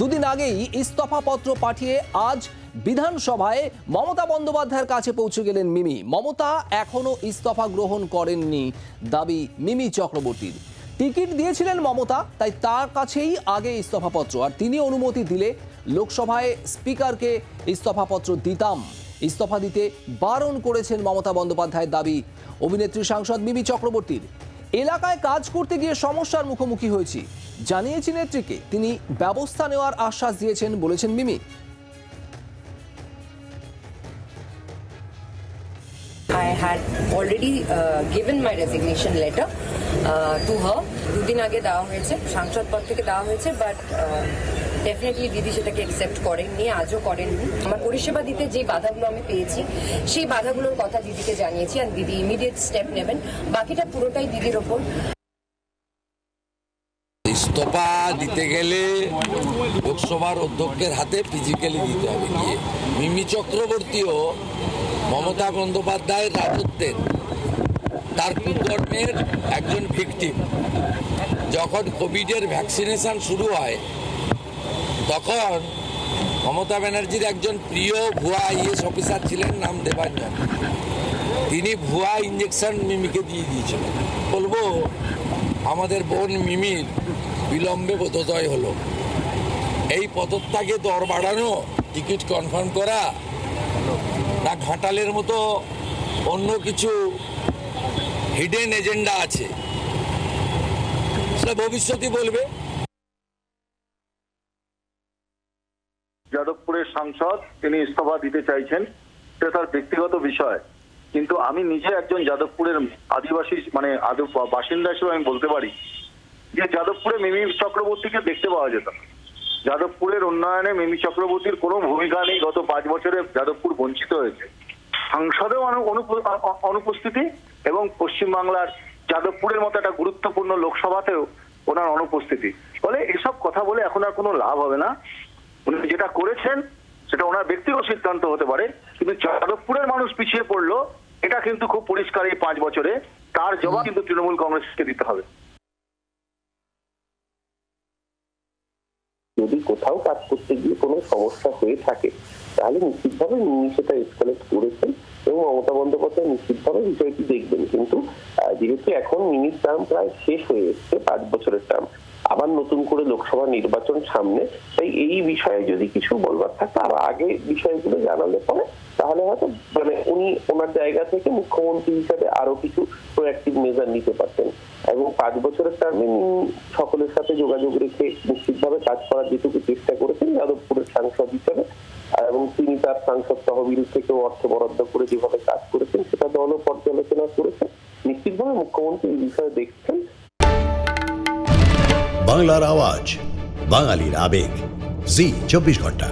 দুদিন আগেই ইস্তফাপত্র পাঠিয়ে আজ বিধানসভায় মমতা বন্দ্যোপাধ্যায়ের কাছে পৌঁছে গেলেন মিমি। মমতা এখনও ইস্তফা গ্রহণ করেননি দাবি মিমি চক্রবর্তীর। টিকিট দিয়েছিলেন মমতা, তাই তার কাছেই আগে ইস্তফাপত্র। আর তিনি অনুমতি দিলে লোকসভায় স্পিকারকে ইস্তফাপত্র দিতাম। ইস্তফা দিতে বারণ করেছেন মমতা বন্দ্যোপাধ্যায়ের দাবি অভিনেত্রী সাংসদ মিমি চক্রবর্তীর। এলাকায় কাজ করতে গিয়ে সমস্যার মুখোমুখি হয়েছি। জানিয়েছি নেত্রীকে তিনি ব্যবস্থা নেওয়ার আশ্বাস দিয়েছেন বলেছেন মিমি। Uh, uh. দুদিন আগে দেওয়া হয়েছে সাংসদ পদ থেকে দেওয়া হয়েছে বাট ডেফিনেটলি দিদি সেটাকে অ্যাকসেপ্ট আজও আমার পরিষেবা দিতে যে আমি পেয়েছি সেই বাধাগুলোর কথা দিদিকে জানিয়েছি আর দিদি ইমিডিয়েট স্টেপ নেবেন। বাকিটা পুরোটাই দিদির ওপর। ইস্তফা দিতে গেলে লোকসভার অধ্যক্ষের হাতে ফিজিক্যালি দিতে হবে। গিয়ে মিমি চক্রবর্তীও মমতা বন্দ্যোপাধ্যায়ের রাজত্বের তার কুকর্মের একজন ভিকটিম যখন কোভিডের ভ্যাকসিনেশন শুরু হয়, তখন মমতা ব্যানার্জির একজন প্রিয় ভুয়া আইএস অফিসার ছিলেন, নাম দেবাঞ্জন। তিনি ভুয়া ইঞ্জেকশন মিমিকে দিয়ে দিয়েছিলেন। বলব আমাদের বোন মিমির বিলম্বে বোধোদয় হলো। এই পদত্যাগে দর বাড়ানো, টিকিট কনফার্ম করা, না ঘাটালের মতো অন্য কিছু হিডেন এজেন্ডা আছে? সেটা ভবিষ্যতই বলবে। যাদবপুরের সাংসদ, তিনি ইস্তফা দিতে চাইছেন সেটা তার ব্যক্তিগত বিষয়। কিন্তু আমি নিজে একজন যাদবপুরের আদিবাসী মানে বাসিন্দা হিসেবে আমি বলতে পারি যে যাদবপুরে মিমি চক্রবর্তীকে দেখতে পাওয়া যেত যাদবপুরের উন্নয়নে মিমি চক্রবর্তীর কোনো ভূমিকা নেই, গত পাঁচ বছরে যাদবপুর বঞ্চিত হয়েছে। সাংসদেও অনু- অনুপ- অনুপস্থিতি এবং পশ্চিমবাংলার যাদবপুরের মতো একটা গুরুত্বপূর্ণ লোকসভাতেও ওনার অনুপস্থিতি। ফলে এসব কথা বলে এখন আর কোনো লাভ হবে না। উনি যেটা করেছেন, সেটা ওনার ব্যক্তিগত সিদ্ধান্ত হতে পারে, কিন্তু যাদবপুরের মানুষ পিছিয়ে পড়ল এটা কিন্তু খুব পরিষ্কার এই পাঁচ বছরে। তার জবাব কিন্তু তৃণমূল কংগ্রেসকে দিতে হবে। যদি কোথাও কাজ করতে গিয়ে কোনো সমস্যা হয়ে থাকে তাহলে নিশ্চিতভাবে উনি সেটা এসকালেট করেছেন। বন্দ্যোপাধ্যায় নিশ্চিতভাবে বিষয়টি দেখবেন। কিন্তু যেহেতু এখন মিনিট টার্ম প্রায় শেষ হয়ে এসছে, পাঁচ বছরের টার্ম আবার নতুন করে লোকসভা নির্বাচন সামনে, তাই এই বিষয়ে যদি কিছু বলবার থাকে, আর আগে বিষয়গুলো জানালে পরে, তাহলে হয়তো মানে উনি ওনার জায়গা থেকে মুখ্যমন্ত্রী হিসাবে আরও কিছু প্রোয়াক্টিভ মেজার নিতে পারতেন। এবং পাঁচ বছরের টার্মে সকলের সাথে যোগাযোগ রেখে নিশ্চিতভাবে কাজ করার যেটুকু চেষ্টা করেছেন যাদবপুরের সাংসদ হিসেবে এবং তিনি তার সাংসদ তহবিল থেকেও অর্থ বরাদ্দ করে যেভাবে কাজ করেছেন, সেটা দলও পর্যালোচনা করেছে নিশ্চিতভাবে মুখ্যমন্ত্রী এই বিষয়ে দেখছেন। বাংলার আওয়াজ, বাঙালির আবেগ। জি, চব্বিশ ঘণ্টা।